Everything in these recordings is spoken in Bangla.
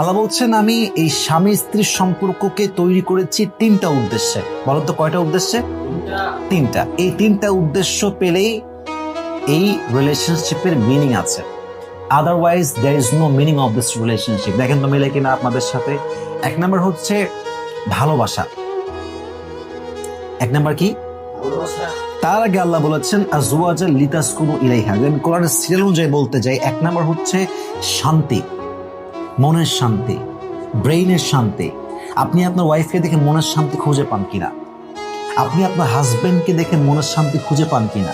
আল্লাহ বলছেন, আমি এই স্বামী স্ত্রীর সম্পর্ককে তৈরি করেছি তিনটা উদ্দেশ্যে। বলো তো কয়টা উদ্দেশ্যে? তিনটা। এই তিনটা উদ্দেশ্য পেলেই এই রিলেশনশিপের মিনিং আছে। Otherwise there is no meaning of this relationship দেখেন তো মিলে কিনা আপনাদের সাথে। এক নম্বর হচ্ছে ভালোবাসা। এক নম্বর কি? তার আগে আল্লাহ বলেছেন, আজওয়াজা লিতাসকুনু ইলাইহা। আমি কোরআনের সিরিয়াল অনুযায়ী বলতে যাই, এক নম্বর হচ্ছে শান্তি। মনের শান্তি, ব্রেইনের শান্তি। আপনি আপনার ওয়াইফকে দেখে মনের শান্তি খুঁজে পান কিনা? আপনি আপনার হাজব্যান্ডকে দেখে মনের শান্তি খুঁজে পান কিনা?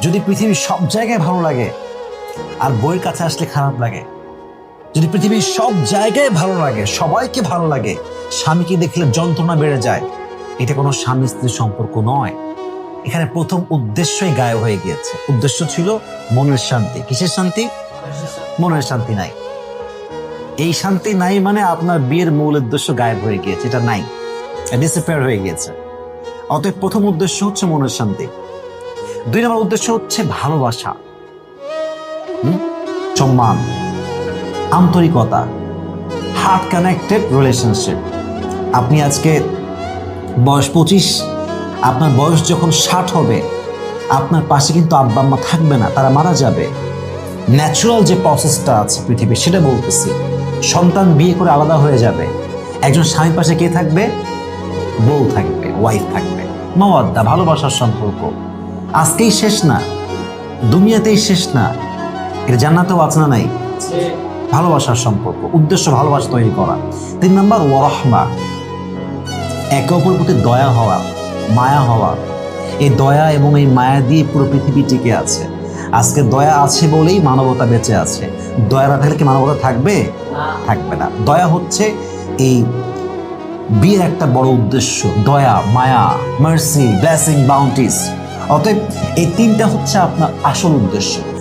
যদি পৃথিবীর সব জায়গায় ভালো লাগে, আর বইয়ের কাছে আসলে খারাপ লাগে, যদি পৃথিবীর সব জায়গায় ভালো লাগে, সবাইকে ভালো লাগে, স্বামীকে দেখলে যন্ত্রণা বেড়ে যায়, এটা কোনো স্বামী স্ত্রীর সম্পর্ক নয়। এখানে প্রথম উদ্দেশ্যই গায়ে হয়ে গিয়েছে। উদ্দেশ্য ছিল মনের শান্তি। কিসের শান্তি? মনের শান্তি নাই। এই শান্তি নাই মানে আপনার বিয়ের মূল উদ্দেশ্য গায়েব হয়ে গিয়েছে, এটা নাই। ডিসঅ্যাপিয়ার হয়ে গিয়েছে। অতএব প্রথম উদ্দেশ্য হচ্ছে মনের শান্তি। দুই নম্বর উদ্দেশ্য হচ্ছে ভালোবাসা। সম্মান। আন্তরিকতা। হার্ট কানেক্টেড রিলেশনশিপ আপনি আজকে বয়স পঁচিশ, আপনার বয়স যখন ষাট হবে, আপনার পাশে কিন্তু আব্বা আম্মা থাকবে না, তারা মারা যাবে। ন্যাচুরাল যে প্রসেসটা আছে পৃথিবীর, সেটা বলতেছি। সন্তান বিয়ে করে আলাদা হয়ে যাবে। একজন স্বামীর পাশে কে থাকবে? বউ থাকবে ওয়াইফ থাকবে। মাওয়াদ্দা, ভালোবাসার সম্পর্ক। আজকেই শেষ না, দুনিয়াতেই শেষ না। এটা জান্নাতেও আছে না নাই? ভালোবাসার সম্পর্ক, উদ্দেশ্য ভালোবাসা তৈরি করা। তিন নম্বর, ওয়ারহমা। একে অপর প্রতি দয়া হওয়া, মায়া হওয়া। এই দয়া এবং এই মায়া দিয়ে পুরো পৃথিবী টিকে আছে। আজকে দয়া আছে বলেই মানবতা বেঁচে আছে। দয়া না থাকলে কি মানবতা থাকবে? থাকবে না। দয়া হচ্ছে এই বিয়ের একটা বড় উদ্দেশ্য। দয়া, মায়া মার্সি ব্লেসিং বাউন্টিস অতএব এই তিনটা হচ্ছে আপনার আসল উদ্দেশ্য।